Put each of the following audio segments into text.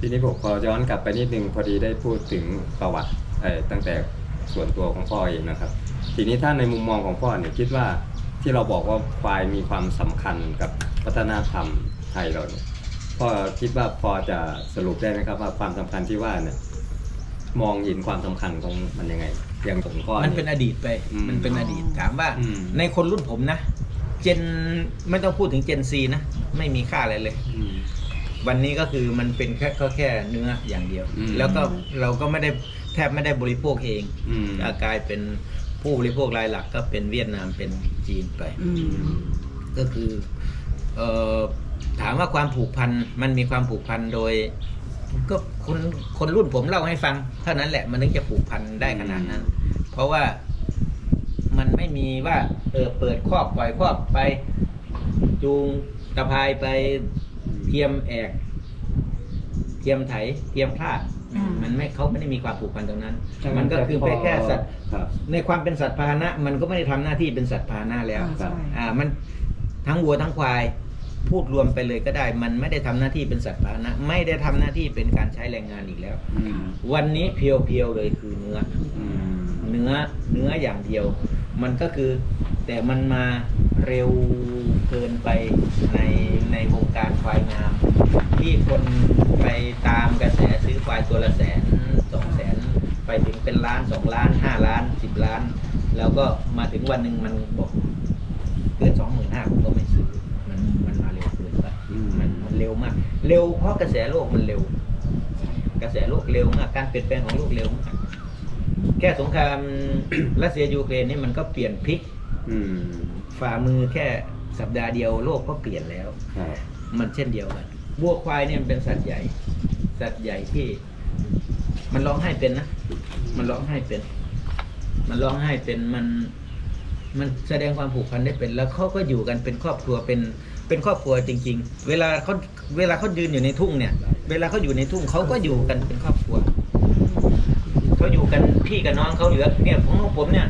ทีนี้ผมขอย้อนกลับไปนิดนึงพอดีได้พูดถึงประวัติเอ่อตั้งแต่ส่วนตัวของพ่อเองนะครับ ทีนี้ถ้าในมุมมองของพ่อเนี่ยคิดว่าที่เราบอกว่าควายมีความสำคัญกับวัฒนธรรมไทยเราเนี่ยพ่อคิดว่าพอจะสรุปได้ไหมครับว่าความสำคัญที่ว่าเนี่ยมองเห็นความสำคัญของมันยังไงอย่างของพ่อมันเป็นอดีตไปอืมมันเป็นอดีตถามว่าอืมในคนรุ่นผมนะ เจนไม่ต้องพูดถึงเจนซีนะ ไม่มีค่าอะไรเลยอืม วันนี้ก็คือมันเป็นแค่ก็แค่เนื้ออย่างเดียว อืม แล้วก็เราก็ไม่ได้แทบไม่ได้บริโภคเองอืมก็กลายเป็นผู้บริโภครายหลักก็เป็นเวียดนามเป็นจีนไป อืม ก็คือเออถามว่าความผูกพันมันมีความผูกพันโดย ก็คนคนรุ่นผมเล่าให้ฟังเท่านั้นแหละมันถึงจะผูกพันได้ขนาดนั้น เพราะว่ามันไม่มีว่า เออเปิดครอบปล่อยครอบไป จูงตะพายไป เทียมแอก เทียมไถ เทียมพลาด อืม มันไม่เขาไม่ได้มีความผูกพันตรงนั้นมันก็คือเป็นแค่สัตว์ครับ ในความเป็นสัตว์พาหนะ มันก็ไม่ได้ทำหน้าที่เป็นสัตว์พาหนะแล้วอ่าใช่ อ่ามันทั้งวัวทั้งควายพูดรวมไปเลยก็ได้ มันไม่ได้ทำหน้าที่เป็นสัตว์พาหนะ ไม่ได้ทำหน้าที่เป็นการใช้แรงงานอีกแล้ว อืมวันนี้เพียวๆเลยคือเนื้อ อืมเนื้อเนื้ออย่างเดียว มันก็คือแต่มันมาเร็ว เกินไปในในวงการควายงาม ที่คนไปตามกระแสซื้อควายตัวละแสนสองแสนไปถึงเป็นล้านสองล้านห้าล้านสิบล้าน แล้วก็มาถึงวันหนึ่งมันบอกเกินสองหมื่นห้าผมก็ไม่ซื้อมันมันมาเร็วเกินไปอืมมันมันเร็วมาก เร็วเพราะกระแสโลกมันเร็ว กระแสโลกเร็วมากการเปลี่ยนแปลงของโลกเร็วมากแค่สงครามรัสเซียยูเครนนี่มันก็เปลี่ยนพลิกอืมฝ่ามือแค่ สัปดาห์เดียวโลกก็เปลี่ยนแล้วครับมันเช่นเดียวกันวัวควายเนี่ยมันเป็นสัตว์ใหญ่ สัตว์ใหญ่ที่ มันร้องไห้เป็นนะ มันร้องไห้เป็น มันร้องไห้เป็น มัน มันแสดงความผูกพันได้เป็น แล้วเขาก็อยู่กันเป็นครอบครัว เป็น เป็นครอบครัวจริง ๆ เวลาเขาเวลาเขายืนอยู่ในทุ่งเนี่ย เวลาเขาอยู่ในทุ่งเขาก็อยู่กันเป็นครอบครัว เขาอยู่กันพี่กับน้องเขาเหลือเนี่ยของผมเนี่ย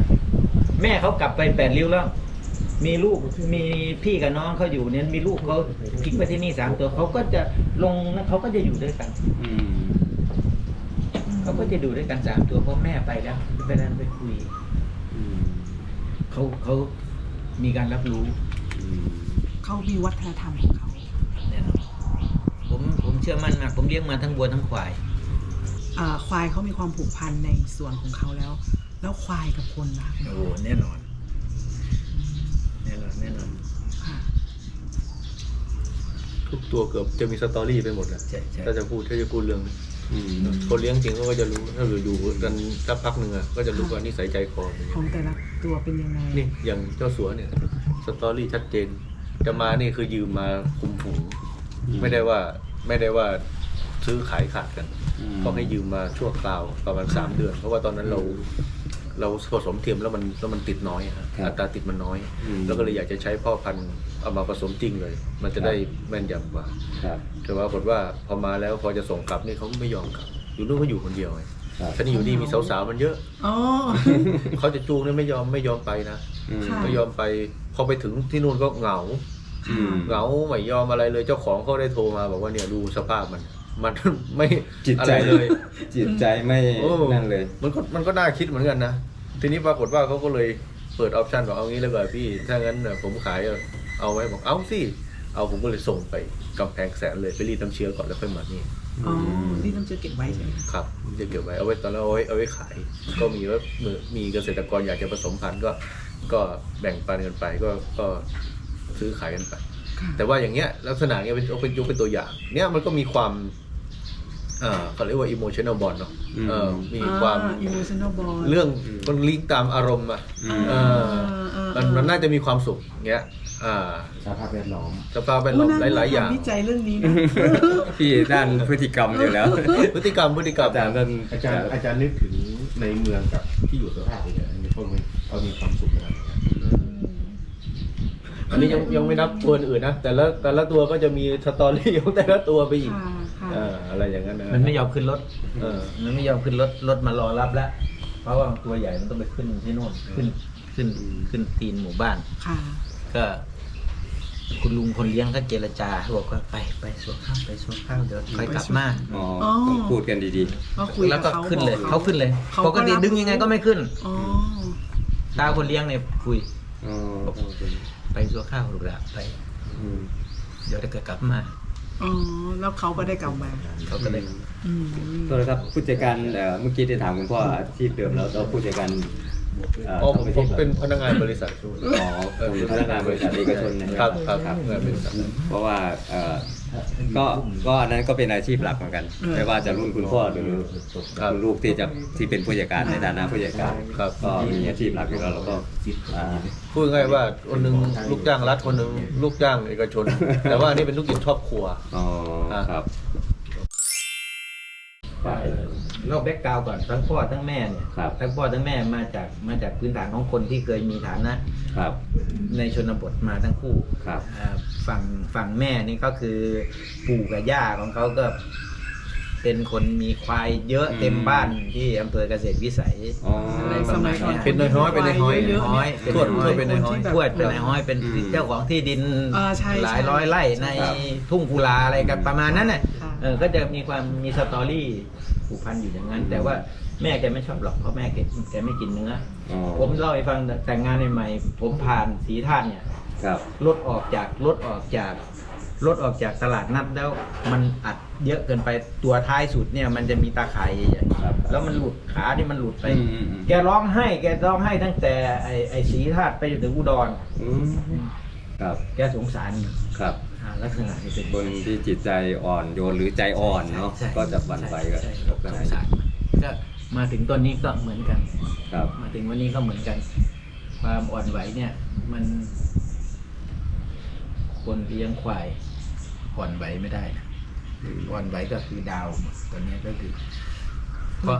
แม่เขากลับไปแปดริ้วแล้ว มีลูกมีพี่กับน้องเขาอยู่เนี่ยมีลูกเขาทิ้งไปที่นี่สามตัวเขาก็จะลงแล้วเขาก็จะอยู่ด้วยกันอืมเขาก็จะอยู่ด้วยกันสามตัวเพราะแม่ไปแล้วไปนั้นไปคุยอืมเขาเขามีการรับรู้อืมเขามีวัฒนธรรมของเขา แน่นอนผมผมเชื่อมั่นมากผมเลี้ยงมาทั้งวัวทั้งควาย อ่าควายเขามีความผูกพันในส่วนของเขาแล้ว แล้วควายกับคนล่ะ โอ้แน่นอนแน่นอน แน่นอนค่ะทุกตัวเกือบจะมีสตอรี่ไปหมดแหละใช่ใช่ถ้าจะพูดถ้าจะพูดเรื่องอืมคนเลี้ยงจริงเขาก็จะรู้ถ้าอยู่อยู่กันสักพักหนึ่งอะก็จะรู้ว่านิสัยใจคอเป็นยังของไงแต่ละตัวเป็นยังไงนี่อย่างเจ้าสัวเนี่ยสตอรี่ชัดเจน จะมานี่คือยืมมาคุมฝูงไม่ได้ว่าไม่ได้ว่าซื้อขายขาดกันอืมเขาให้ยืมมาชั่วคราวประมาณสามเดือน เพราะว่าตอนนั้นเรา เราผสมเทียมแล้วมันแล้วมันติดน้อยอะฮะครับอัตราติดมันน้อยอืมแล้วก็เลยอยากจะใช้พ่อพันธุ์เอามาผสมจริงเลย มันจะได้แม่นยำกว่าครับแต่ว่าปรากฏว่าพอมาแล้วพอจะส่งกลับนี่เขาไม่ยอมกลับ อยู่นู่นก็อยู่คนเดียวไงครับท่านี่อยู่นี่มีสาวๆมันเยอะอ๋อเขาจะจูงเนี่ยไม่ยอมไม่ยอมไปนะอืมค่ะไม่ยอมไปพอไปถึงที่นู่นก็เหงาอืมเหงาไม่ยอมอะไรเลยเจ้าของเขาได้โทรมาบอกว่าเนี่ยดูสภาพมัน มันไม่จิตอะใจไรเลย จิตใจไม่โอ้ นั่นเลย มันก็มันก็น่าคิดเหมือนกันนะ ทีนี้ปรากฏว่าเขาก็เลยเปิดออปชันบอกเอางี้เลยก่อนพี่ ถ้างั้นน่ะผมขายเอาไว้บอกเอาสิ เอาผมก็เลยส่งไปกำแพงแสนเลยไปรีดน้ำเชื้อก่อนแล้วค่อยมานี่ อ๋อนี่ต้องเจอเก็บไว้ใช่ไหมคะครับจะเก็บไว้เอาไว้ตอนแรกเอาไว้เอาไว้ขาย ก็มีว่ามีมีเกษตรกรอยากจะผสมพันธุ์ก็ก็แบ่งปันกันไปก็ก็ซื้อขายกันไป ค่ะแต่ว่าอย่างเงี้ยลักษณะเนี้ยเป็นเป็นยกเป็นตัวอย่าง เนี้ยมันก็มีความเอ่อเขาเรียกว่า emotional bond เนาะเออมีความอิโมชัน a l บอลเรื่องมันลิงก์ตามอารมณ์อะอืมเออมันมันน่าจะมีความสุขเงี้ยอ่าสภาพแวดล้อมสภาพแวดล้อมหลายๆอย่าง วิจัยเรื่องนี้นะ พี่ด้านพฤติกรรมอยู่แล้ว พฤติกรรมพฤติกรรมอาจารย์ท่านอาจารย์อาจารย์นึกถึงในเมืองกับที่อยู่สภาพเนี่ยอันนี้เขามีเขามีความสุขขนาดไหนอันนี้ยังยังไม่นับตัวอื่นนะแต่ละแต่ละตัวก็จะมีสตอรี่ของแต่ละตัวไปอีก ค่ะค่ะ เอออะไรอย่างนั้นนะมันไม่ยอมขึ้นรถเออมันไม่ยอมขึ้นรถรถมารอรับแล้ว เพราะว่าตัวใหญ่มันต้องไปขึ้นที่โน่นขึ้นขึ้นขึ้นตีนหมู่บ้าน ค่ะ ก็คุณลุงคนเลี้ยงก็เจรจาบอกว่าไปไปสวนข้าวไปสวนข้าวเดี๋ยวค่อยกลับมาอ๋ออ๋อต้องพูดกันดีก็คุยแล้วกับก็เขาขึ้นเลย บอกเขาขึ้นเลยเขาก็ปกติรับ ดึงยังไงก็ไม่ขึ้น อ๋อตาคนเลี้ยงเนี่ยคุยๆอ๋อไปสวนข้าวลูกละไป อืม เดี๋ยวจะกลับมา อ๋อ แล้วเขาก็ได้กลับมา เขาก็เลยอืมโทษนะครับผู้จัดการเอ่อเมื่อกี้ได้ถามคุณพ่ออาชีพเดิมแล้วแล้วผู้จัดการเอ่ออ๋อทำอาชีผมพอะไรเป็นพนักงานบริษัท อ๋อเป็นพนักงานบริษัทเอกชนนะคครัรับบครับครับงานบริษัทเพราะว่าเอ่อ ก็ก็อันนั้นก็เป็นอาชีพหลักเหมือนกันเออไม่ว่าจะรุ่นคุณพ่อหรือรุ่นลูกที่จะที่เป็นผู้จัดการในฐานะผู้จัดการครับก็มีอาชีพหลักอยู่แล้วแล้วก็อ่าพูดง่ายๆว่าคนหนึ่งลูกจ้างรัฐคนหนึ่งลูกจ้างเอกชน แต่ว่าอันนี่เป็นธุรกิจครอบครัวอ๋อ อ่าครับเราแบ็กกราวก่อนทั้งพ่อทั้งแม่เนี่ยครับ ทั้งพ่อทั้งแม่มาจากมาจากพื้นฐานของคนที่เคยมีฐานะ ครับ ในชนบทมาทั้งคู่ครับ อ่าฝั่งฝั่งแม่นี่ก็คือปู่กับย่าของเขาก็เป็นคนมีควายเยอะเต็มบ้านที่อำเภอเกษตรวิสัยอ๋ออะไรประมาณสมัยก่อนเนี้ยเป็นน้อยๆเป็นน้อยๆเยอะๆน้อยเนี่ยเป็นทวดน้อยเป็นนายห้อยคนที่แบบทวดเป็นนายห้อยเป็นอืม เจ้าของที่ดินเออใช่ หลายใช่ร้อยไร่ในครับทุ่งกุลาอะไรกันประมาณนั้นน่ะค่ะ เออก็จะมีความมีสตอรี่ผูกพันอยู่อย่างนั้น แต่ว่าแม่แกไม่ชอบหรอกเพราะแม่แกแกไม่กินเนื้ออ๋ออผมเล่าให้ฟังแต่งงานใหม่ๆผมผ่านสีท่านเนี่ยครับ รถออกจากรถออกจากรถออกจากตลาดนัดแล้วมันอัดเยอะเกินไปตัวท้ายสุดเนี่ย มันจะมีตาข่ายใหญ่ครับๆแล้วมันหลุดขาที่มันหลุดไป อืมอืมอืม แกร้องไห้แกร้องไห้ตั้งแต่ไอ้ไอ้สีธาตุไปจนถึงอุดร อืม ครับแกสงสารครับอ่าลักษณะนี้เป็นคนที่จิตใจอ่อนโยนหรือใจอ่อนเนาะใช่ก็จะหวั่นไหวกับใช่ลักษสณะงสารก็มาถึงตอนนี้ก็เหมือนกัน ครับ มาถึงวันนี้ก็เหมือนกัน ความอ่อนไหวเนี่ย มันคนเลี้ยงควายอ่อนไหวไม่ได้นะอ่อนไหวก็คือดาวตอนนี้ก็คือเพราะ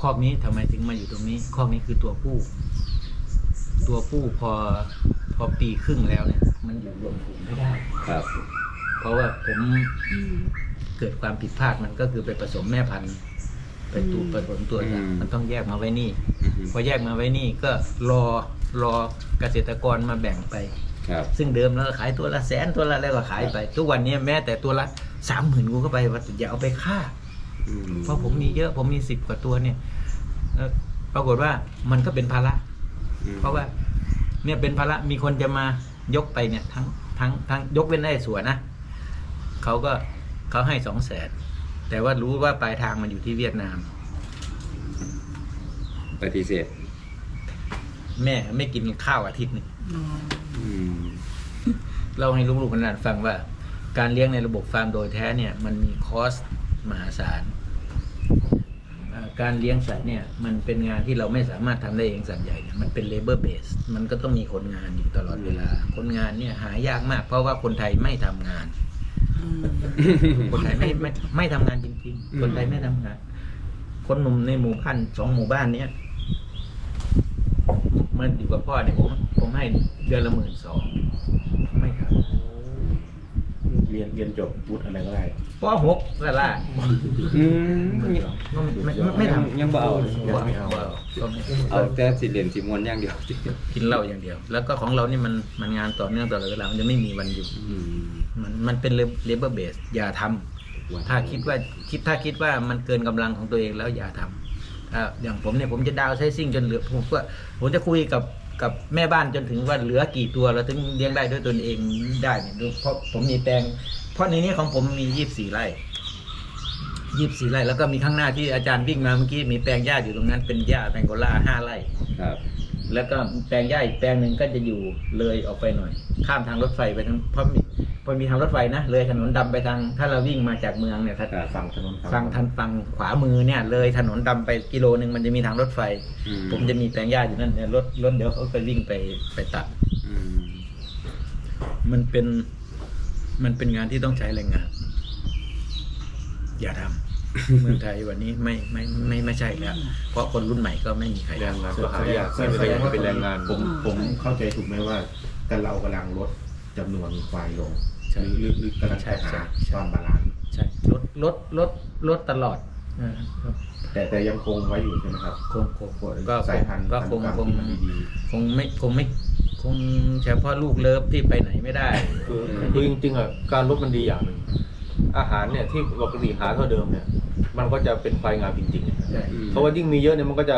คอกนี้ทำไมถึงมาอยู่ตรงนี้คอกนี้คือตัวผู้ ตัวผู้พอ พอปีครึ่งแล้วเนี่ย มันอยู่รวมฝูงไม่ได้ ครับ เพราะว่าผมอืม เกิดความผิดพลาดมันก็คือไปผสมแม่พันธุ์ไปตูอืม ผสมตัวเนี่ยอืม มันต้องแยกมาไว้นี่ อือฮึพอแยกมาไว้นี่ก็รอรอเกษตรกรมาแบ่งไป ครับ ซึ่งเดิมเราขายตัวละแสนตัวละอะไรก็ขายไป ทุกวันนี้แม้แต่ตัวละสามหมื่นกูก็ไปว่าอย่าเอาไปฆ่า อืมเพราะผมมีเยอะผมมีสิบกว่าตัวเนี่ยเอ่อปรากฏว่ามันก็เป็นภาระ อืมเพราะว่า เนี่ยเป็นภาระมีคนจะมายกไปเนี่ยทั้งทั้งทั้งยกเว้นได้ส่วนนะเขาก็เขาให้สองแสนแต่ว่ารู้ว่าปลายทางมันอยู่ที่เวียดนาม ปฏิเสธ แม่ไม่กินข้าวอาทิตย์หนึงอ๋ออืมเราให้ลูกๆคนนั้นฟังว่า การเลี้ยงในระบบฟาร์มโดยแท้เนี่ย มันมีคอสมหาศาลเอ่อ การเลี้ยงสัตว์เนี่ยมันเป็นงานที่เราไม่สามารถทำได้เองสัตว์ใหญ่เนี่ยมันเป็นเลเบอร์เบสมันก็ต้องมีคนงานอยู่ตลอดเวลา คนงานเนี่ยหายากมาก เพราะว่าคนไทยไม่ทำงานอืมคนไทยไม่ไม่ไม่ทำงานจริงอืมๆคนไทยไม่ทำงาน คนหนุ่มในหมู่บ้านสองหมู่บ้านเนี้ยมันอยู่กับพ่อเนี่ยผมผมให้เดือนละหมื่นสองไม่ทำเรียนเรียนจบวุฒิอะไรก็ได้ปหกละล่ะอืมก็ไม่ไม่ไม่ทำยังบ่เอาบ่ไม่เอาก็ไม่เอาแต่สิเหรียญสิมวนอย่างเดียวกินเหล้าอย่างเดียว แล้วก็ของเรานี่มันมันงานต่อเนื่องตลอดเวลามันจะไม่มีวันหยุดอืมมันมันเป็นเลเบอร์เบสอย่าทำถ้าคิดว่าคิดถ้าคิดว่ามันเกินกำลังของตัวเองแล้วอย่าทำถ้าอย่างผมเนี่ยผมจะดาวน์ไซซิ่งจนเหลือผมก็ผมจะคุยกับ กับแม่บ้านจนถึงว่าเหลือกี่ตัวเราถึงเลี้ยงได้ด้วยตนเองได้เนี่ยดูเพราะผมมีแปลง เพราะในนี้ของผมมียี่สิบสี่ไร่ยี่สิบสี่ไร่แล้วก็มีข้างหน้าที่อาจารย์วิ่งมาเมื่อกี้มีแปลงหญ้าอยู่ตรงนั้นเป็นหญ้าแตงโกล่าห้าไร่ครับ แล้วก็แปลงหญ้าอีกแปลงหนึ่งก็จะอยู่เลยออกไปหน่อย ข้ามทางรถไฟไปทางเพราะมี เพราะมีทางรถไฟนะ เลยถนนดำไปทาง ถ้าเราวิ่งมาจากเมืองเนี่ยถ้าครับฝั่งถนนฝั่งทางฝั่งขวามือเนี่ย เลยถนนดำไปกิโลหนึ่งมันจะมีทางรถไฟ อืผมจะมีแปลงหญ้าอยู่นั่นเนี่ยรถรถเดี๋ยวเขาไปวิ่งไปไปตัด อืมมันเป็น มันเป็นงานที่ต้องใช้แรงงาน อย่าทำ เมืองไทยวันนี้ไม่ไม่ไม่ไม่ใช่แล้ว เพราะคนรุ่นใหม่ก็ไม่มีใครแรงทำงานก็หายากไม่เป็นไรเป็นแรงงาน ผมผมเข้าใจถูกไหมว่ากันเรากำลังลดจำนวนควายลงใช่หรือหรือหรือกำลังใช่จะหาใช่ใช่ความบาลานซ์ใช่ลดลดลดลดตลอดอ่าครับ แต่แต่ยังคงไว้อยู่ใช่ไหมครับ คงคงก็สายพันธุ์ก็คงพันธุกรรมคงที่มันดีคงไม่คงไม่คงคงเฉพาะลูกเลิฟที่ไปไหนไม่ได้ คือคือจริงๆอะการลดมันดีอย่างหนึ่งอาหารเนี่ยที่ปกติหาเท่าเดิมเนี่ย มันก็จะเป็นควายงามจริงๆใช่เพราะว่ายิ่งมีเยอะเนี่ยมันก็จะ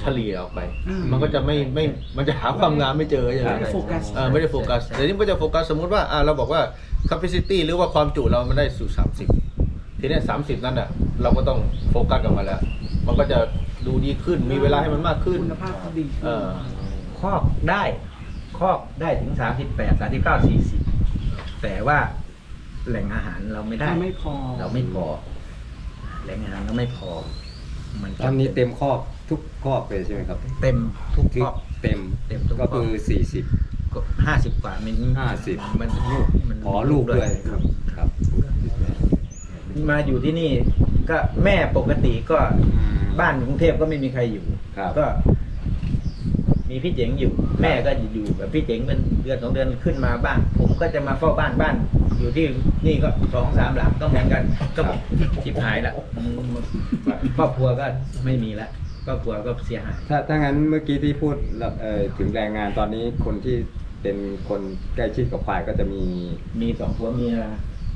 เฉลี่ยออกไป อืม มันก็จะไม่ไม่มันจะหาความงามไม่เจอใช่ไหม ไม่ได้โฟกัสเออไม่ได้โฟกัสแต่นี่มันก็จะโฟกัสสมมติว่าอ่าเราบอกว่า capacity หรือว่าความจุเรามันได้สู่ 30 ทีเนี้สามสิบนั่นอะ เราก็ต้องโฟกัสกับมันแล้ว มันก็จะดูดีขึ้นมีเวลาให้มันมากขึ้น คุณภาพก็ดีเออ คอกได้คอกได้ถึงสามสิบแปดสามสิบเก้าสี่สิบแต่ว่าแหล่งอาหารเราไม่ได้เราไม่พอ เราไม่พอ แหล่งอาหารเราไม่พอ มันตอนนี้เต็มครอบ ทุกครอบเลยใช่ไหมครับเต็มทุกคือคอกเต็มเต็มทุกก็คือห้าสิบกว่ามัน50 มันลูกมัน40ขอลูกด้วยครับครับมาอยู่ที่นี่ ก็แม่ปกติก็บ้านกรุงเทพก็ไม่มีใครอยู่ครับ ก็ มีพี่เจ๋งอยู่ แม่ก็อยู่แบบพี่เจ๋งเป็นเดือนสองเดือนขึ้นมาบ้าน ผมก็จะมาเฝ้าบ้านบ้าน อยู่ที่นี่ก็สองสามหลังต้องแบ่งกัน ก็บอกชิบหายละอืมครอบครัวก็ไม่มีละ ครอบครัวก็เสียหาย ถ้าถ้างั้นเมื่อกี้ที่พูดเอ่อถึงแรงงานตอนนี้คนที่เป็นคนใกล้ชิดกับควายก็จะมี มีสองผัวเมีย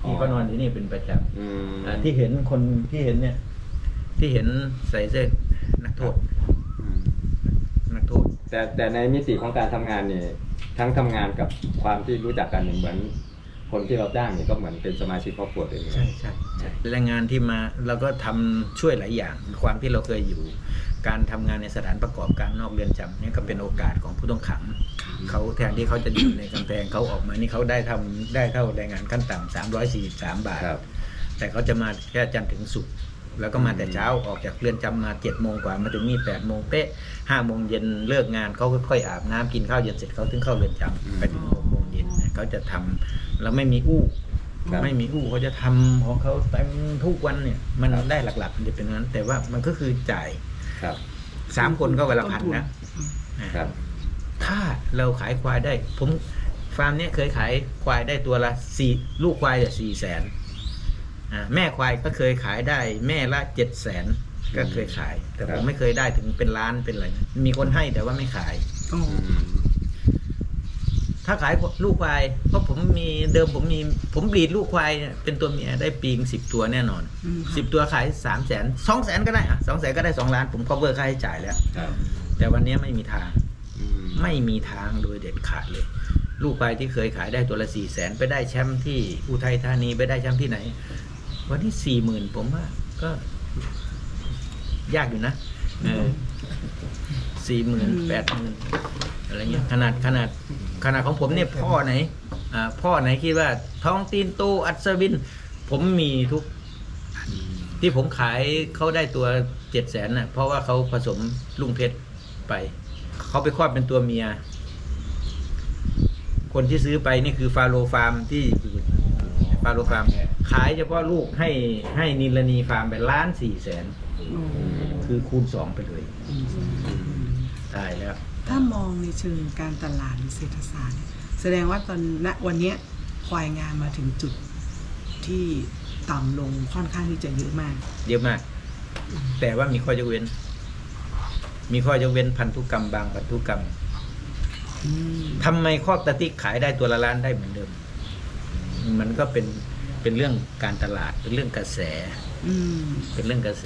ที่ก็นอนที่นี่เป็นประจำอืมอ่าที่เห็นคนที่เห็นเนี่ย ที่เห็นใส่เสื้อนักโทษอืมนักโทษ แต่แต่ในมิติของการทำงานเนี่ยทั้งทำงานกับความที่รู้จักกันเนี่ยเหมือน คนที่เราจ้างเนี่ยก็เหมือนเป็นสมาชิกครอบครัวตัวเอง ใช่ใช่ใช่แรงงานที่มาเราก็ทำช่วยหลายอย่าง ความที่เราเคยอยู่ การทำงานในสถานประกอบการนอกเรือนจำเนี่ยก็เป็นโอกาสของผู้ต้องขัง เขาแทนที่เขาจะอยู่ในกำแพงเขาออกมานี่เขาได้ทำได้เท่าแรงงานขั้นต่ำสามร้อยสี่สามบาท ครับ แต่เขาจะมาแค่จันทร์ถึงศุกร์แล้วก็มาแต่เช้าออกจากเรือนจำมาเจ็ดโมงกว่ามาถึงนี่แปดโมงเป๊ะห้าโมงเย็นเลิกงานเขาค่อยๆอาบน้ำกินข้าวเย็นเสร็จเขาถึงเข้าเรือนจำไปถึงหกโมงเย็นเนี่ยเขาจะทำแล้วไม่มีอู้ครับ ไม่มีอู้เขาจะทำของเขาเต็มทุกวันเนี่ยมันได้หลักๆมันจะเป็นอย่างนั้น แต่ว่ามันก็คือจ่าย ครับ สามคนก็วันละพันต้นทุนนะอืมอ่าครับ ถ้าเราขายควายได้ ผมฟาร์มเนี้ยเคยขายควายได้ตัวละสี่ลูกควายเนี่ยสี่แสนอ่าแม่ควายก็เคยขายได้ แม่ละเจ็ดแสนก็เคยขาย แต่คผรับมไม่เคยได้ถึงเป็นล้านเป็นอะไรนะมีคนให้แต่ว่าไม่ขายอ๋ออืม ถ้าขายลูกควายเพราะผมมีเดิมผมมีผมบรีดลูกควายเนี่ยเป็นตัวเมียได้ปีงสิบตัวแน่นอนอืมสิบตัวขายสามแสนสองแสนก็ได้อะสองแสนก็ได้สองล้าน ผม cover ค่าใช้จ่ายแล้ว ครับแต่วันนี้ไม่มีทาง อืมไม่มีทางโดยเด็ดขาดเลย ลูกควายที่เคยขายได้ตัวละสี่แสนไปได้แชมป์ที่อุทัยธานีไปได้แชมป์ที่ไหน วันนี้สี่หมื่นผมว่าก็ ยากอยู่นะสี่หมื่นแปดหมื่นอะไรเงี้ยขนาดขนาด ขนาดของผมเนี่ยพ่อไหนอ่าพ่อไหนคิดว่าท้องตีนโตอัศวิน ผมมีทุก ที่ผมขายเขาได้ตัวเจ็ดแสนน่ะ เพราะว่าเขาผสมลุงเพชรไป เขาไปคลอดเป็นตัวเมีย คนที่ซื้อไปนี่คือฟาโรฟาร์มที่ฟาโรฟาร์มขายเฉพาะลูกให้ให้นิลนีฟาร์มไปล้านสี่แสนอ๋อคือคูณสองไปเลยอืมตายแล้ว ถ้ามองในเชิงการตลาดหรือเศรษฐศาสตร์เนี่ยแสดงว่าตอนณวันเนี้ยควายงามมาถึงจุดที่ต่ำลงค่อนข้างที่จะเยอะมาก เยอะมาก แต่ว่ามีข้อยกเว้น มีข้อยกเว้นพันธุกรรมบางพันธุกรรมอืมทำไมคอกตะติกขายได้ตัวละล้านได้เหมือนเดิม มันก็เป็นเป็นเรื่องการตลาดเป็นเรื่องกระแส อืมเป็นเรื่องกระแส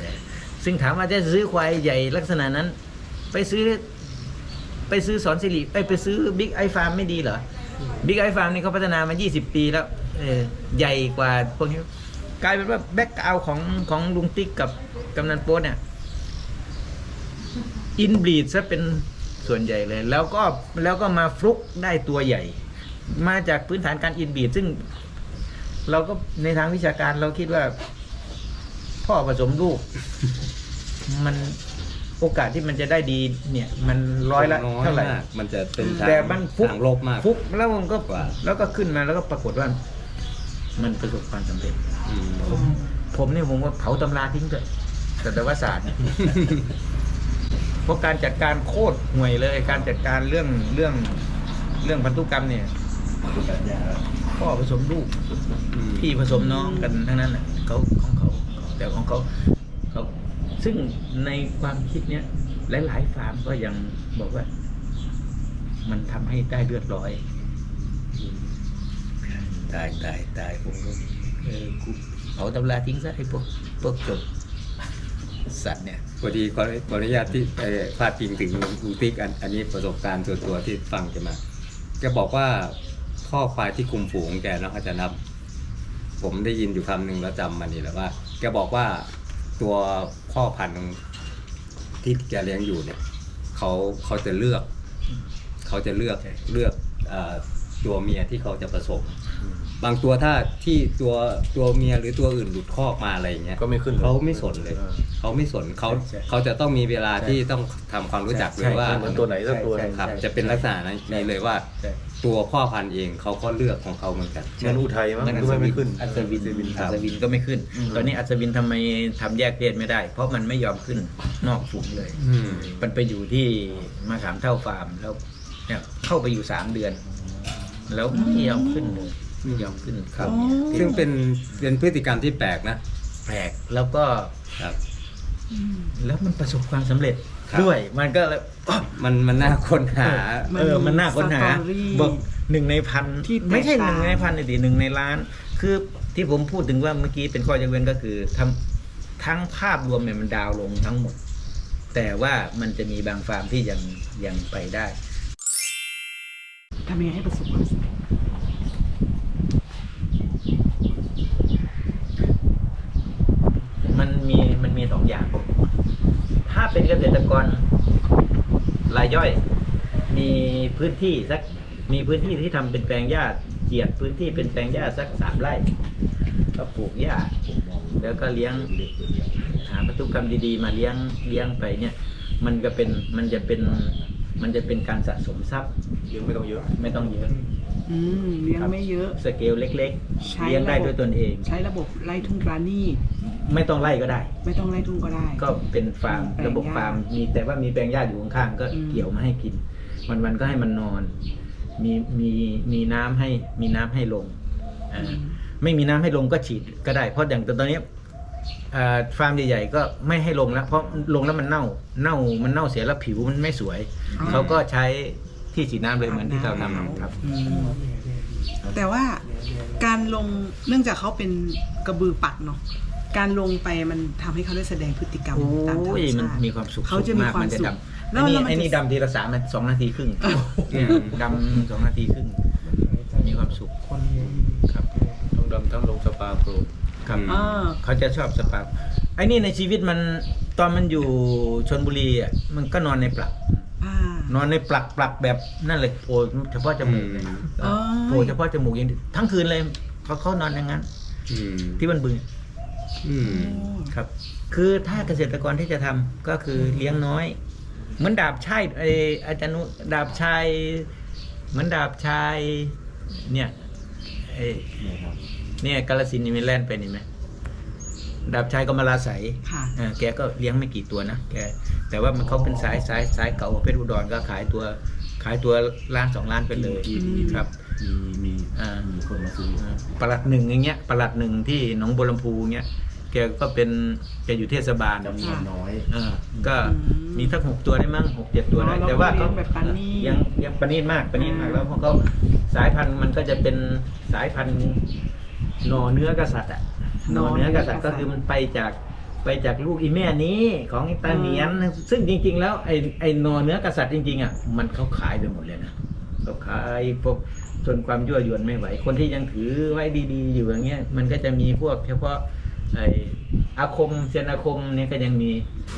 ซึ่งถามว่าจะซื้อควายใหญ่ลักษณะนั้น ไปซื้อ ไปซื้อสอนสิริไปไปซื้อบิ๊กไอฟาร์มไม่ดีเหรอบิ๊กไอฟาร์มนี่เขาพัฒนามา 20 ปีแล้วเออใหญ่กว่าพวกนี้กลายเป็นว่าแบ็กกราของของลุงติ๊กกับกำนันโป๊ตเนี่ยอินบลีดซะเป็นส่วนใหญ่เลย แล้วก็แล้วก็มาฟลุกได้ตัวใหญ่ มาจากพื้นฐานการอินบีดซึ่ง เราก็ในทางวิชาการเราคิดว่า พ่อผสมลูก มัน โอกาสที่มันจะได้ดีเนี่ยมันร้อยละน้อยเท่าไหร่มากมันจะเป็นทางแต่มันฟุกทางลบมาก ฟุกแล้วมันก็กว่า แล้วก็ขึ้นมาแล้วก็ปรากฏว่า มันประสบความสำเร็จ อืมผมผมเนี่ยผมว่าเผาตำราทิ้งเถอะสัตวศาสตร์เนี่ยเพราะการจัดการโคตรห่วยเลย การจัดการเรื่องเรื่องเรื่องพันธุกรรมเนี่ยพ่อผสมลูก อืมพี่ผสมน้องกันทั้งนั้นน่ะเขาของเขาแต่ของเขาเขา ซึ่งในความคิดเนี้ยหลาย ๆ ฟาร์มก็ยังบอกว่า มันทำให้ได้เลือดร้อยตายตายตายผมก็เออกูเอาตำราทิ้งซะไอ้พวกพวกจบสัตว์เนี่ยพอดีขอขออนุญาตที่เอ่อพาดพิงถึงลุงติ๊กอันอันนี้ประสบการณ์ส่วนตัวที่ฟังแกมาแกบอกว่าข้อควายที่คุมฝูงแกเนาะอาจารย์นับ ผมได้ยินอยู่คำหนึ่งแล้วจำมันนี่แหละว่า แกบอกว่า ตัวพ่อพันธุ์ที่แกเลี้ยงอยู่เนี่ยเขาเขาจะเลือก เขาจะเลือกใช่เลือกเอ่อตัวเมียที่เขาจะผสม บางตัวถ้าที่ตัวตัวเมียหรือตัวอื่นหลุดคอกมาอะไรอย่างเงี้ยก็ไม่ขึ้นเลย เขาไม่สนเลยอ่าเขาไม่สนเขาใช่เขาจะต้องมีเวลาใช่ที่ต้องทำความรู้จักใช่เลยว่าใช่เหมือนตัวไหนสักตัวหนึ่งครับใช่จะเป็นลักษณะนั้นนี้เลยว่าใช่ ตัวพ่อพันธุ์เองเขาก็เลือกของเขาเหมือนกัน เหมือนอุทัยมั้งเหมือนอัก็ศไม่วิไม่นขึ้น อัศวินครัอับศวินก็ไม่ขึ้น อืม ตอนนี้อัศวินทำไมทำแยกเพศไม่ได้ เพราะมันไม่ยอมขึ้นนอกฝูงเลย อืม มันไปอยู่ที่มาขามเท่าฟาร์มแล้วเนี่ยเข้าไปอยู่สามเดือน แล้วไม่ยอมขึ้นเลยไม่ยอมขึ้นครับอ๋อซึ่งเป็นเป็นพฤติกรรมที่แปลกนะแปลกแล้วก็ครับอืมแล้วมันประสบความสำเร็จ ครับ ด้วย มันก็เลยอ๊ะมันมันน่าค้นหามันเออ มันน่าค้นหาสตอรี่บอกหนึ่งในพันที่แตกไม่ใช่หต่างนึ่งในพันเลยดิหนึ่งในล้าน คือที่ผมพูดถึงว่าเมื่อกี้เป็นข้อยกเว้นก็คือทำทั้งภาพรวมเนี่ยมันดาวน์ลงทั้งหมด แต่ว่ามันจะมีบางฟาร์มที่ยังยังไปได้ ทำยังไงให้ประสบความสำเร็จ มันมีมันมีสองอย่าง ถ้า เป็นเกษตรกรรายย่อย มีพื้นที่สักมีพื้นที่ที่ทำเป็นแปลงหญ้าเจียดพื้นที่เป็นแปลงหญ้าสักสามไร่ ก็ปลูกหญ้าแล้วก็เลี้ยงหาพันธุกรรมดีๆ มาเลี้ยงเลี้ยงไปเนี่ย มันก็เป็นมันจะเป็นมันจะเป็นการสะสมทรัพย์ยังไม่ต้องเยอะ ไม่ต้องเยอะอืมเลี้ยงไม่เยอะ สเกลเล็กใช้ๆเลี้ยงได้ระบบด้วยตนเอง ใช้ระบบไล่ทุ่งปลานี่ ไม่ต้องไล่ก็ได้ ไม่ต้องไล่ทุ่งก็ได้ ก็เป็นฟาร์มแปลงหญ้าระบบฟาร์มมีแต่ว่ามีแปลงหญ้าอยู่ข้างๆก็อืมเกี่ยวมาให้กินวันวันๆก็ให้มันนอน มีมีมีน้ำให้มีน้ำให้ลงอ่าอืมไม่มีน้ำให้ลงก็ฉีดก็ได้ เพราะอย่างตอนนี้อ่าฟาร์มใหญ่ๆก็ไม่ให้ลงแล้ว เพราะลงแล้วมันเน่าเน่ามันเน่าเสียแล้วผิวมันไม่สวยอ๋อเขาก็ใช้ที่ฉีดน้ำเลยเหมือนที่เราทำครับอืมแต่ว่าการลงเนื่องจากเขาเป็นกระบือปักเนาะ การลงไปมันทำให้เขาได้แสดงพฤติกรรมโอ้ตามธรรมยมันชาติ มีความสุขเขาจะมีกความนจะสุขดำแล้วอันนี้แล้วมันอันนี้จะดำทีละสามนาทีสองนาทีครึ่งเนี่ยดำสองนาทีครึ่ง มีความสุขครับต้องดำทั้งลงสปาโปร ครับ อ่า เขาจะชอบสปาไอ้นี่ในชีวิตมันตอนมันอยู่ชนบุรีอะมันก็นอนในปลัก อ่า นอนในปลักปลักแบบนั่นเลยโผล่เฉพาะจมูกเลยอ๋อโผล่เฉพาะจมูกอย่างเดียวทั้งคืนเลยเขาเขานอนอย่างนั้นอืมที่มันบึง อืมครับ คือถ้าเกษตรกรที่จะทำก็คือเลี้ยงน้อย เหมือนดาบชายไออาจารย์นุดาบชายเหมือนดาบชายเนี่ยไอเนี่ยกาลสินธุ์นี่มีแล่นไปนี่ไหมดาบชายก็มาลาใสค่ะเออแกก็เลี้ยงไม่กี่ตัวนะแกแต่ว่ามันเขาเป็นสายสายสายเก่าเพชรอุดรก็ขายตัวขายตัวล้านสองล้านไปเลยอืม ครับ มีมีอ่ามีคนมาซื้ออ่าประหลัดหนึ่งอย่างเงี้ยประหลัดหนึ่งที่หนองบัวลำพูเงี้ยแกก็เป็นแกอยู่เทศบาลจำนวนน้อยอ่าก็อืมมีสักหกตัวได้มั้งหกเจ็ดตัวได้อ๋อแต่ว่าเราก็เขาเลี้ยงแบบปานีตยังยังปณีตมากปณีตมากอ่าแล้วเพราะเขาสายพันธุ์มันก็จะเป็นสายพันธุ์หน่อเนื้อกษัตริย์อะหน่อเนื้อกษัตริย์ก็คือมันไปจากไปจากลูกอีแม่นี้ของไอ้ตาเหนียนซึ่งจริง ๆ แล้วไอ้ไอ้หน่อเนื้อกษัตริย์จริงๆอะมันเขาขายไปหมดเลยนะเขาขายพวก จนความยั่วยวนไม่ไหว คนที่ยังถือไว้ดีๆ อยู่อย่างเงี้ยมันก็จะมีพวกเฉพาะไอ้อาคมเซียนอาคมเนี่ยก็ยังมี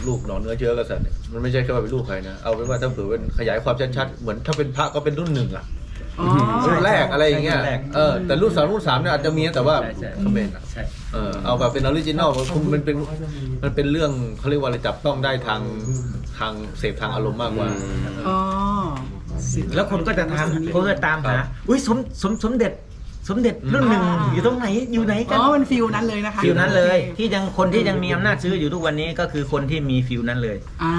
ลูกหนอนเนื้อเชื้อกษัตริย์เนี่ยมันไม่ใช่แค่ว่าเป็นลูกใครนะ เอาเป็นว่าถ้าเผื่อเป็นขยายความชัดๆเหมือนถ้าเป็นพระก็เป็นรุ่นหนึ่งอะอ๋อ รุ่นแรกอะไรอย่างเงี้ยรุ่นแรก เออ แต่รุ่นสองรุ่นสามเนี่ยอาจจะมีนะแต่ว่าใช่ใช่เขมรอะใช่เออ เอาแบบเป็นออริจินอลมันเป็น มันเป็นเรื่องเขาเรียกว่าอะไรจับต้องได้ทางทางเสพทางอารมณ์มากกว่า อ๋อสิทธิ์ แล้วคนก็จะตามคนก็ตามหาอุ้ยสมสมสมเด็จสมเด็จรุ่นหนึ่งอ่า อยู่ตรงไหนอยู่ไหนกัอ๋นอมันฟิลนั้นเลยนะคะฟิลนั้นเลยโอคที่ยังคนที่ยังมีอำนาจซื้ออยู่ทุกวันนี้ก็คือคนที่มีฟิลนั้นเลย อ่า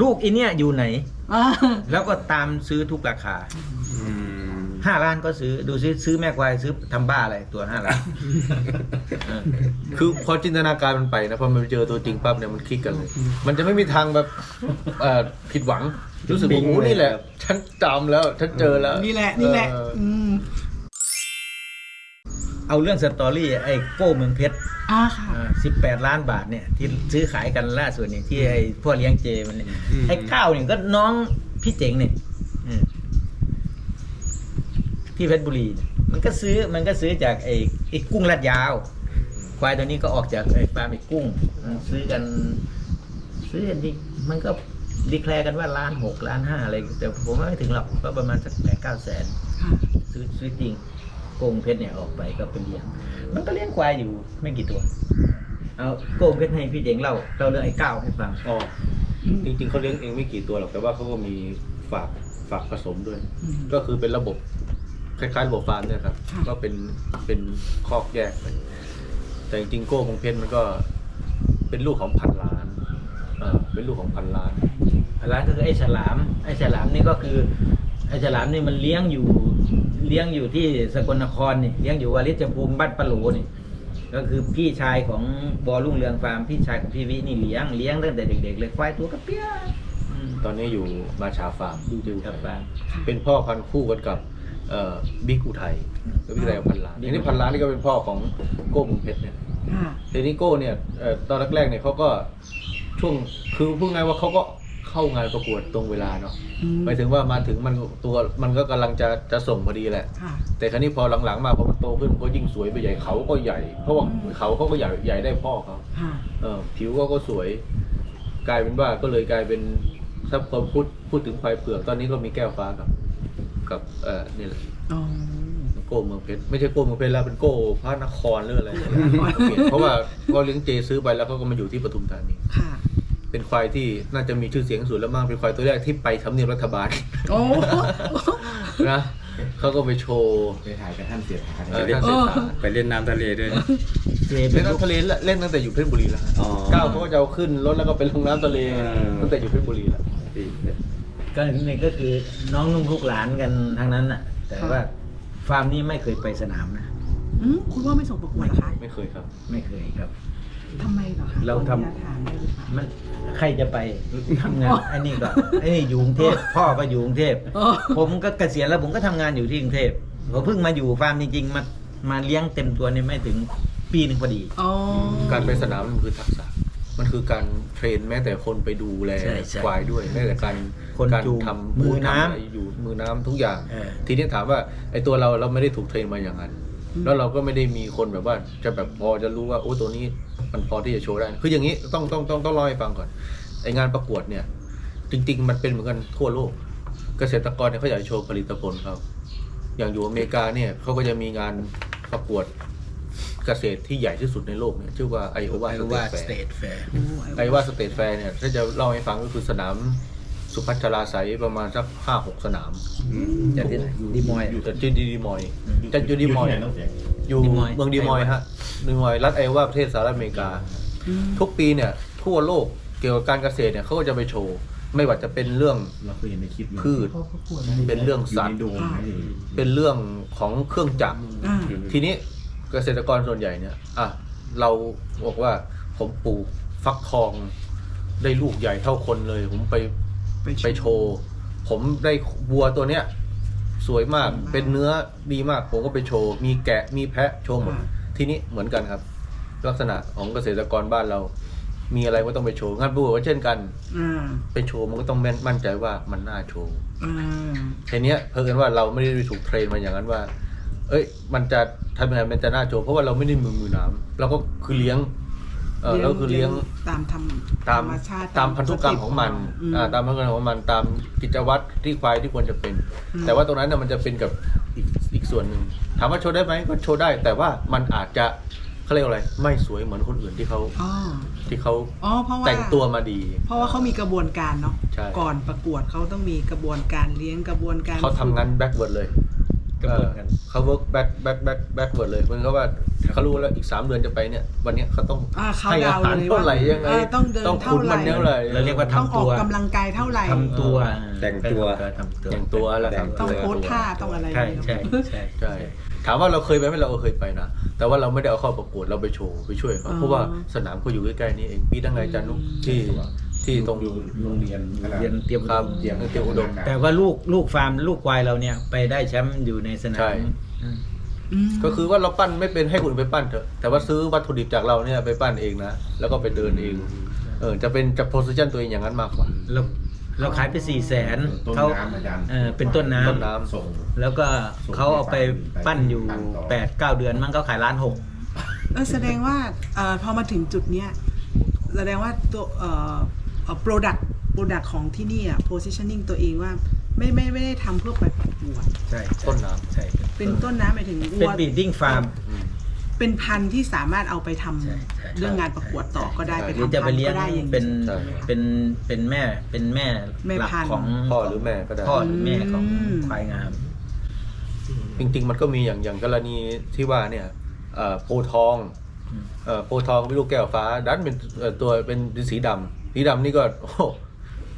ลูกอีเนี่ยอยู่ไหน อ่าแล้วก็ตามซื้อทุกราคา อืม ห้าล้านก็ซื้อดูซิซื้อแม่ควายซื้อทำบ้าอะไรตัวห้าล้านเออคือพอจินตนาการมันไปนะพอมันเจอตัวจริงปั๊บเนี่ยมันคลิกกันเลย มันจะไม่มีทางแบบเอ่อผิดหวังรู้สึกปิ๊ว่างโอ้โหเลยนี่แหละครับฉันจำแล้วฉันเจอแล้วนี่แหละนี่แหละเอออืมเอาเรื่องสตอรี่ไอ้โก้เมืองเพชรอ่าค่ะสิบแปดล้านบาทเนี่ยที่ซื้อขายกันล่าสุดเนี่ยที่ไอ้พ่อเลี้ยงเจมันเนี่ยอืมไอ้ก้าวเนี่ยก็น้องพี่เจ๋งเนี่ยอืม ที่เพชรบุรีเนี่ยมันก็ซื้อมันก็ซื้อจากไอ้ไอ้กุ้งลาดยาว ควายตัวนี้ก็ออกจากไอ้ฟาร์มไอ้กุ้งมันซื้อกัน ซื้อกันที่มันก็ดีแคลร์กันว่าล้านหกล้านห้าอะไรแต่ผมว่าไม่ถึงหรอกก็ประมาณสักแปดเก้าแสนค่ะซื้อซื้อจริงโกงเพชรเนี่ยออกไปก็ไปเลี้ยง มันก็เลี้ยงควายอยู่ไม่กี่ตัว เอาโกงเพชรให้พี่เจ๋งเล่าเล่าเรื่องไอ้ก้าวให้ฟังอ๋อจริงๆเขาเลี้ยงเองไม่กี่ตัวหรอกแต่ว่าเขาก็มีฝากฝากผสมด้วยอืมก็คือเป็นระบบ คล้ายๆระบบฟาร์มเนี่ยครับ ค่ะ ก็เป็นเป็นคอกแยกไปแต่จริงๆโก้ของเพชรมันก็เป็นลูกของพันล้านเออเป็นลูกของพันล้าน ร้านก็คือไอ้ฉลาม ไอ้ฉลามนี่ก็คือ ไอ้ฉลามนี่มันเลี้ยงอยู่ เลี้ยงอยู่ที่สกลนครนี่ เลี้ยงอยู่วาริจภูมิบ้านปะโหลนี่ ก็คือพี่ชายของบอรุ่งเรืองฟาร์ม พี่ชายของพี่วินี่เลี้ยง เลี้ยงตั้งแต่เด็ก ๆ เลยควายตัวกระเปี้ยอืมตอนนี้อยู่มาชาฟาร์มอยู่กับฟาร์มเป็นพ่อพันธุ์คู่กันกับเอ่อ บิ๊กอุทัยบิ๊กอุทัยกับพันล้านบิ๊กอันนี้พันล้านนี่ก็เป็นพ่อของโก้มุงเพชรเนี่ยค่ะเดนิโก้เนี่ยเอ่อตอนแรกๆเนี่ยเขาก็ช่วงคือพูดง่ายว่าเขาก็เข้างานประกวดตรงเวลาเนาะอืมหมายถึงว่ามาถึงมันตัวมันก็กำลังจะจะส่งพอดีแหละค่ะแต่ครั้นี้พอหลังๆ มาพอมันโตขึ้นมันก็ยิ่งสวยไปใหญ่เขาก็ใหญ่ เพราะว่าเขาเขาก็ใหญ่ใหญ่ได้พ่อเขาค่ะเออผิวก็ก็สวย กลายเป็นว่าก็เลยกลายเป็นถ้าพอพูดพูดถึงควายเผือกตอนนี้ก็มีแก้วฟ้ากับ กับเอ่อนี่แหละอ๋อ โก้เมืองเพชรไม่ใช่โก้เมืองเพชรแล้วเป็นโก้พระนครหรืออะไรเพราะว่าพอเลี้ยงเจซื้อไปแล้วเขาก็มาอยู่ที่ปทุมธานีค่ะ เป็นควายที่น่าจะมีชื่อเสียงสุดแล้วมั้งเป็นควายตัวแรกที่ไปทำเนียบรัฐบาล โอ้ นะเขาก็ไปโชว์ไปถ่ายกับท่านเสียถ่ายเออไปเล่นเออไปเล่นน้ำทะเลด้วยเจเป็เล่นนลูกน้ำทะเลเล่นตั้งแต่อยู่เพชรบุรีแล้วฮะอ๋อ ก้าวเขาก็จะเอาขึ้นรถแล้วก็ไปลงน้ำทะเลเออตั้งแต่อยู่เพชรบุรีแล้ว ก็นี่ก็คือน้องนุ่งลูกหลานกันทั้งนั้นน่ะ แต่ว่าฟาร์มนี้ไม่เคยไปสนามนะ อืมคุณพ่อไม่ส่งประกวดเหรอคะไม่เคยครับ ไม่เคยครับ ทำไมเหรอคะเราทำ ขออนุญตถามได้หรือเปล่ามันใครจะไปทำงานไอ้นี่ก็ไอ้นี่อยู่กรุงเทพพ่อก็อยู่กรุงเทพอ๋อผมก็เกษียณแล้วผมก็ทำงานอยู่ที่กรุงเทพผมเพิ่งมาอยู่ฟาร์มจริงๆมามาเลี้ยงเต็มตัวนี่ไม่ถึงปีหนึ่งพอดี อ๋อ การไปสนามมันคือทักษะ มันคือการเทรนแม้แต่คนไปดูแลใช่ใช่ควายด้วยแม้แต่การคนการจูงทำมือน้ำทำะไรอยู่มือน้ำทุกอย่าง เออ ทีนี้ถามว่าไอ้ตัวเราเราไม่ได้ถูกเทรนมาอย่างนั้น แล้วเราก็ไม่ได้มีคนแบบว่าจะแบบพอจะรู้ว่าโอ้ตัวนี้มันพอที่จะโชว์ได้ คืออย่างนี้ต้องต้องต้องต้องเล่าให้ฟังก่อนไองานประกวดเนี่ย จริง ๆ มันเป็นเหมือนกันทั่วโลก เกษตรกรเนี่ยเขาอยากจะโชว์ผลิตผลเขาอย่างอยู่อเมริกาเนี่ยเขาก็จะมีงานประกวด เกษตรที่ใหญ่ที่สุดในโลกเนี่ยชื่อว่าไอโอวาไอ้สเตว่าทแฟสเตร์ทแฟร์โอ้ไอโอวาสเตทแฟร์เนี่ยถ้าจะเล่าให้ฟังก็คือสนามสุพัชราไสยประมาณสักห้าหกสนาม จากที่ไหนดีมอยอยู่ที่ดีมอยจะอยู่ดีมอยต้องเสียงอยู่ดีมอยเมืองดีมอยฮะดีมอยรัฐไอโอวาประเทศสหรัฐอเมริกาอืมทุกปีเนี่ยทั่วโลกเกี่ยวกับการเกษตรเนี่ยเขาก็จะไปโชว์ ไม่ว่าจะเป็นเรื่องเราเคยเห็นในคลิปพืช เป็นเรื่องสัตว์อยู่ในโดมไหมเป็นเรื่องของเครื่องจักร อ่า ทีนี้ เกษตรกรส่วนใหญ่เนี่ยอะเราบอกว่าผมปลูกฟักทอง ได้ลูกใหญ่เท่าคนเลย ผมไปไปไปโชว์ผมได้วัวตัวเนี้ย สวยมากสวยมาก เป็นเนื้อดีมาก ผมก็ไปโชว์ มีแกะมีแพะโชว์หมดอ่าทีนี้เหมือนกันครับ ลักษณะของเกษตรกรบ้านเรา มีอะไรก็ต้องไปโชว์งานประกวดก็เช่นกัน อ่าไปโชว์มันก็ต้องแม่นมั่นใจว่ามันน่าโชว์ อ่า ทีเนี้ยเพิ่งว่าเราไม่ได้ถูกเทรนมาอย่างนั้นว่า เอ้ย มันจะทำยังไงมันจะน่าโชว์เพราะว่าเราไม่ได้มือมือน้ำเราก็คือเลี้ยง เออเราคือเลี้ยงตามธรรมตามธรรมชาติตามพันธุกรรมของมันอืมอ่าตามพันธุกรรมของมันตามกิจวัตรที่ควายที่ควรจะเป็นอืมแต่ว่าตรงนั้นน่ะมันจะเป็นกับอีกอีกส่วนหนึ่งถามว่าโชว์ได้ไหมก็โชว์ได้ แต่ว่ามันอาจจะเขาเรียกว่าอะไร ไม่สวยเหมือนคนอื่นที่เขาอ๋อที่เขาอ๋อเพราะว่าแต่งตัวมาดี เพราะว่าเขามีกระบวนการเนาะใช่ก่อนประกวดเขาต้องมีกระบวนการเลี้ยงกระบวนการเขาทำงานแบ็กเวิร์ดเลย ก็เหมือนกัน เขา work back back back backward เลยเหมันก็ว่าเขารู้แล้วอีกสามเดือนจะไปเนี่ย วันเนี้ยเขาต้องอ่าเขาให้อาเดาหารเลยเท่าไหร่ว่ายังไงเออต้องเดินต้องขุนมันเท่าไหร่เท่าไหร่เราเรียกว่า ต้องอทำตัอกวกำลังกายเท่าไหร่ ทำตัวแต่งตัว ทำตัวแต่งตัวแล้วครับต้องโพสท่าต้องอะไรใช่ใช่ใช่ใช่ ถามว่าเราเคยไปไหมเราก็เคยไปนะ แต่ว่าเราไม่ได้เอาเข้าประกวดเราไปโชว์ไปช่วยเขาเพราะว่าสนามเขาอยู่ใกล้ๆนี่เอง ปีตั้งไงจันนุกที่ ที่ตรง อยู่โรงเรียนอะไรเรียนเตรียมครับเตรียมเตรียมอุดม แต่ว่าลูกลูกฟาร์มลูกควายเราเนี่ย ไปได้แชมป์อยู่ในสนาใช่มอืมอืมก็คือว่าเราปั้นไม่เป็นให้คนอื่นไปปั้นเถอะแต่ว่าซื้อวัตถุดิบจากเราเนี่ยไปปั้นเองนะแล้วก็ไปเดินเองเออจะเป็นจะโพสิชันตัวเองอย่างนั้นมากกว่า เราเราขายไปสี่แสนต้นเขาน้ำอาจารย์เออเป็นต้นน้ำต้นน้ำส่ง แล้วก็เขาเอาไปปั้นอยู่ปั้นต่อแปดเก้าเดือนมันก็ขายล้านหก เออแสดงว่าเอ่อพอมาถึงจุดเนี้ยแสดงว่าตัวเอ่อ เอ่อ product product ของที่นี่อะ positioning ตัวเองว่าไม่ไม่ไม่ได้ทำเพื่อไปประกวดใช่ต้นน้ำใช่เป็นต้นน้ำหมายถึงเป็นวัวบีดดิ้งฟาร์มอืมเป็นพันธุ์ที่สามารถเอาไปทำใช่ใช่ เรื่องงานประกวดต่อก็ได้ใช่ไปหรือทำจะไปพันธุ์เลี้ยงก็ได้อย่าง เป็นใช่ เป็นเป็นแม่เป็นแม่แม่หลักพันธุ์ ของพ่อหรือแม่ก็ได้ พ่อหรือแม่ของอืม ควายงาม จริงๆ มันก็มีอย่างอย่างกรณีที่ว่าเนี่ยเอ่อโพธิ์ทองอืม เอ่อโพธิ์ทองเป็นลูกแก้วฟ้า ดันเป็นเอ่อตัวเป็นสีดำ สีดำนี่ก็โอ้โห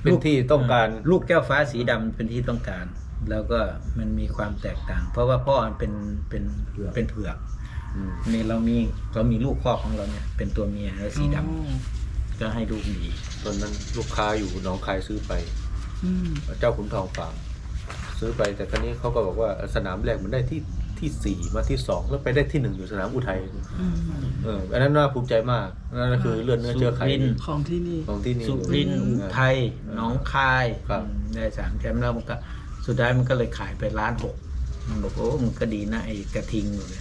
เป็นที่ต้องการลูกแก้วฟ้าสีดำเป็นที่ต้องการ แล้วก็มันมีความแตกต่าง เพราะว่าพ่อมันเป็นเป็นเป็นเผือกอืมนี่เรามีเรามีลูกพ่อของเราเนี่ยเป็นตัวเมียแล้วสีดำอ๋อก็ให้ลูกดี ตอนนั้นลูกค้าอยู่หนองคายซื้อไป อืม เจ้าขุนทองฟาร์มซื้อไปแต่ครั้นี้เขาก็บอกว่าสนามแรกมันได้ที่ ที่สี่มาที่สองแล้วไปได้ที่หนึ่งอยู่สนามอุทัยอืมเอออันนั้นน่าภูมิใจมากนั่นก็คือเลือดเนื้อเชื้อไขสุรินทร์ของที่นี่ของที่นี่สุรินทร์อุทัยหนองคายครับได้สามแชมป์แล้วมันก็สุดท้ายมันก็เลยขายไปล้านหกมันบอกโอ้มันก็ดีนะไอ้กระทิงเลย